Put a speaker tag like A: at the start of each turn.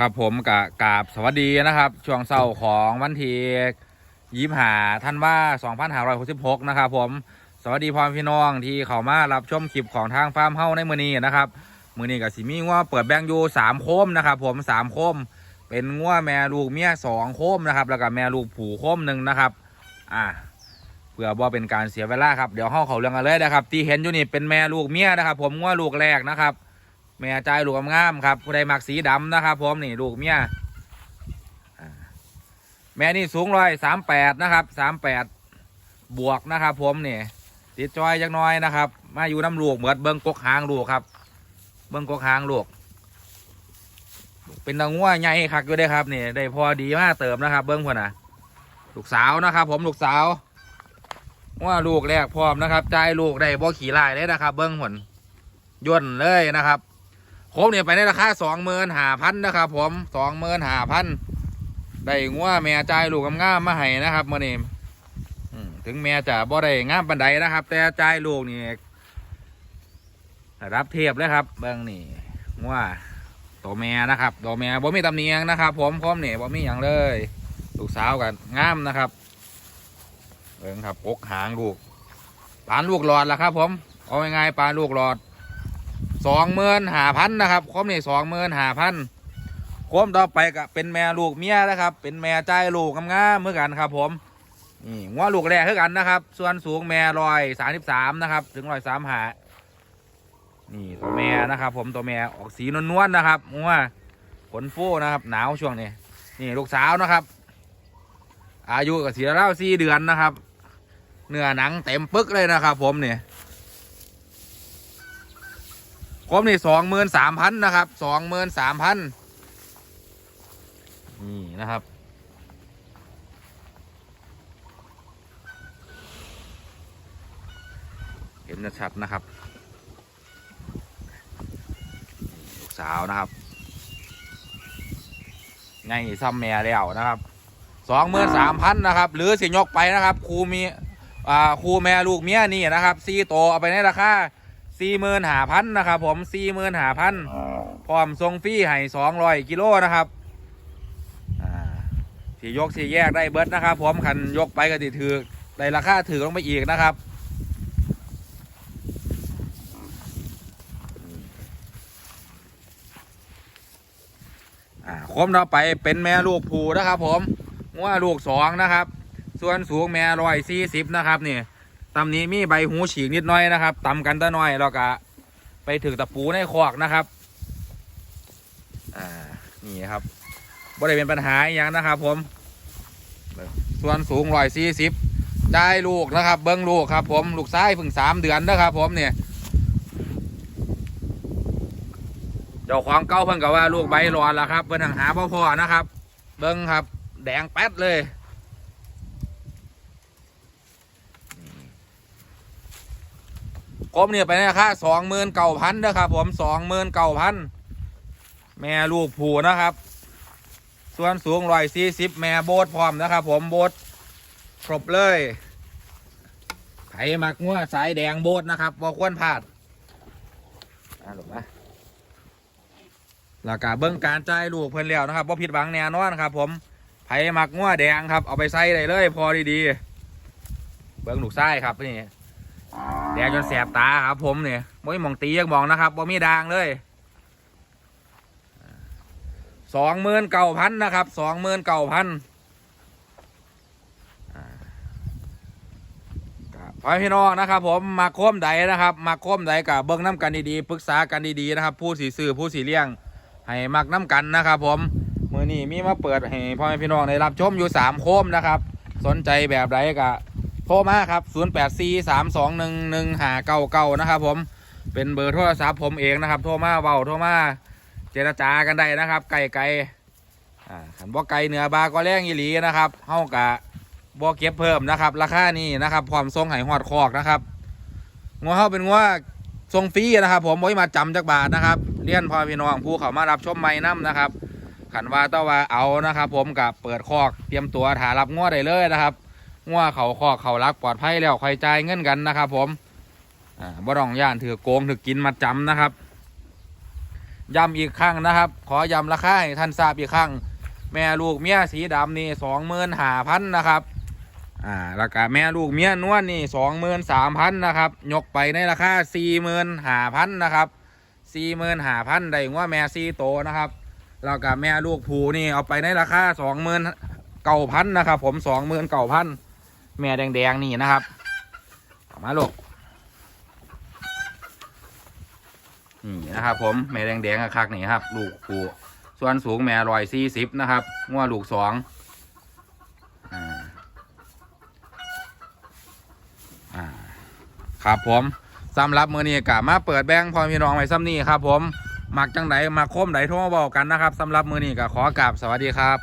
A: ครับผมกะกาบสวัสดีนะครับ ช่วงเศร้าของวันที่ยี่หาท่านว่า2566นะครับผมสวัสดีพ่อมพี่น้องที่เข้ามารับชมคลิปของทางฟาร์มเฮ้าในมือนี้นะครับมือนี้กับสิมีง้วเปิดแบงค์อยูสามโคมนะครับ ผมสามโคม เป็นง้วแม่ลูกเมียสองโคมนะครับ แล้วก็แม่ลูกผูโคมหนึ่งนะครับ อ่าเพื่อบ่เป็นการเสียเวลาครับเดี๋ยวเข้าเขาเรื่องกันเลยนะครับ ที่เห็นอยู่นี่เป็นแม่ลูกเมียนะครับ ผมง้วลูกแรกนะครับ แม่ใจายลูกงามครับผู้ใดมักสีดำนะครับผมนี่ลูกเมียแม่นี่สูงร้อยสามแปดนะครับสามแปดบวกนะครับผมนี่ติดจอยจักหน้อยนะครับ มาอยู่น้ำลูกเหมือนเบิ้งกกหางลูกครับ เบิ้งกกหางลูก เป็นตะงัวใหญ่คักอยู่ได้ครับนี่ได้พอดีมากเติมนะครับ เบิ้งพอนะลูกสาวนะครับ ผมลูกสาวว่าลูกแรกพร้อมนะครับใจายลูกได้บ่ขี่ลายเลยนะครับ เบิ้งผลย่นเลยนะครับ โคมเนี่ยไปในราคาสองหมื่นห้าพันนะครับผมสองหมื่นห้าพันได้งัวแม่จ่ายลูกงามมาให้นะครับมื่อนี้อืมถึงแม่จะบ่ได้งามปันใดนะครับ แต่จ่ายลูกนี่รับเทียบเลยครับเบิ้องนี่งัวตัวแม่นะครับตัวแม่บ่มีตำเนียงนะครับ ผมพร้อมเนี่ยบ่มีอย่างเลย ลูกสาวกันงามนะครับเบิ้งครับอกหางลูกปานลูกหลอดละครับ ผมเอาง่ายๆปานลูกหลอด สองหมื่นหาพันนะครับคมนี่สองหมื่นหาพันคมต่อไปก็เป็นแม่ลูกเมียนะครับ เป็นแม่ใจลูกงามๆเมื่อกันครับ ผมนี่งัวลูกแรกเท่ากันนะครับ ส่วนสูงแม่รอยสามสิบสามนะครับ ถึงรอยสามหานี่ตัวแม่นะครับ ผมตัวแม่ออกสีนวลๆนะครับงัวขนฟูนะครับ หนาวช่วงนี้นี่ลูกสาวนะครับ อายุก็เสียแล้วสี่เดือนนะครับ เนื้อหนังเต็มปึกเลยนะครับ ผมเนี่ย ผมนี่สองหมื่นสามพันนะครับสองหมื่นสามพันนี่นะครับ เห็นชัดนะครับ ลูกสาวนะครับไงซ้ำแม่แล้วนะครับสองหมื่นสามพันนะครับ หรือสิยกไปนะครับครูมีอ่าครูแม่ลูกเมียนี่นะครับซีโตเอาไปในราคา สี่หมื่นหาพันนะครับผมสี่หมื่นหาพันพร้อมทรงฟรีให้สองร้อยกิโลนะครับอ่าที่ยกที่แยกได้เบิร์ดนะครับผมคันยกไปก็ติถือได้ราคาถือลงไปอีกนะครับ อ่าคมเราไปเป็นแม่ลูกผูนะครับ ผมว่าลูกสองนะครับ ส่วนสูงแม่ร้อยสี่สิบนะครับนี่ ตำนี้มีใบหูฉีกนิดหน้อยนะครับตำกันตะน้อยแล้วก็ไปถึงตะปูในคอกนะครับ อ่า นี่ครับบ่ได้เป็นปัญหาอย่างนะครับผม ส่วนสูงร้อยสี่สิบได้ลูกนะครับ เบิ้งลูกครับ ผมลูกซ้ายพึ่งสามเดือนนะครับ ผมเนี่ยเจ้าของเก้าเพิ่งกับว่าลูกใบรอนแล้วครับ เพิ่นทางหาพ่อพ่อนะครับ เบิ้งครับ แดงแป๊ดเลย กบเนี่ยไปในราคาสองหมื่นเก้าพันนะครับผมสองหมื่นเก้าพันแม่ลูกผูนะครับ ส่วนสูงร้อยสี่สิบแม่โบดพร้อมนะครับ ผมโบดครบเลยไผ่หมักงัวสายแดงโบดนะครับบ่ควรพลาดอ่าหลบนะแล้วก็เบิ้งการจ่ายลูกเพิ่นแล้วนะครับบ่ผิดหวังแน่นอนครับ ผมไผ่หมักงัวแดงครับเอาไปใส่ได้เลย พอดีๆเบิ้งลูกไส้ครับนี่ แดงจนแสบตาครับผมเนี่ยบ่มีมองตียังมองนะครับบ่มีดางเลยสองหมื่นเก้าพันนะครับสองหมื่นเก้าพันพ่อพี่น้องนะครับผมมาโค้มใดนะครับ มาโค้มใดกับเบิ้งน้ำกันดีๆปรึกษากันดีๆนะครับ ผู้สีซื้อผู้สีเลี้ยง ให้มักน้ำกันนะครับผมมือนี้มีมาเปิดให้พ่อแม่พี่น้องได้รับชมอยู่สามโค้มนะครับ สนใจแบบไรก็ โทรมาครับ 0 8 4 3 2 1 1 5 9 9 นะครับผมเป็นเบอร์โทรศัพท์ผมเองนะครับ โทรมาเบาโทรมาเจรจากันได้นะครับ ไก่ไก่อ่าขันบ่ไก่เหนือบาก็แรงอีหลีนะครับเฮากะบ่เก็บเพิ่มนะครับ ราคานี้นะครับพร้อมทรงไห้หอดคอกนะครับงัวเฮาเป็นงัวทรงฟรีนะครับ ผมบ่มาจำจักบาทนะครับเลี้ยนพ่อพี่น้องผู้เขามารับชมไม่น้ำนะครับขันว่าต้าว่าเอานะครับ ผมกับเปิดคอกเตรียมตัวถารับงัวได้เลยนะครับ งัวเขาคอเขารักปลอดภัยแล้วคอยจ่ายเงินกันนะครับ ผมบ่ต้องย่านถือโกงถือกินมาจำนะครับย้ำอีกครั้งนะครับ ขอย้ำราคาให้ท่านทราบอีกครั้งแม่ลูกเมียสีดำนี่สองหมื่นห้าพันนะครับอ่าแล้วก็แม่ลูกเมียนวลนี่สองหมื่นสามพันนะครับ ยกไปในราคาสี่หมื่นห้าพันนะครับสี่หมื่นห้าพันได้ว่าแม่ซีโตนะครับแล้วก็แม่ลูกผูนี่เอาไปในราคาสองหมื่นเก้าพันนะครับ ผมสองหมื่นเก้าพัน แม่แดงๆนี่นะครับเอามาลูกนี่นะครับ ผมแม่แดงๆคักๆนี่ครับ ลูกผูส่วนสูงแม่รอยสี่สิบนะครับงัวลูกสองอ่าครับผมสำหรับมือนี้กะมาเปิดแบงค์พอพี่น้องไว้ซ้ำนี่ครับ ผมมักจังไดมาคมไดโทรมาบอกกันนะครับสำหรับมือนี้ก็ขอกราบสวัสดีครับ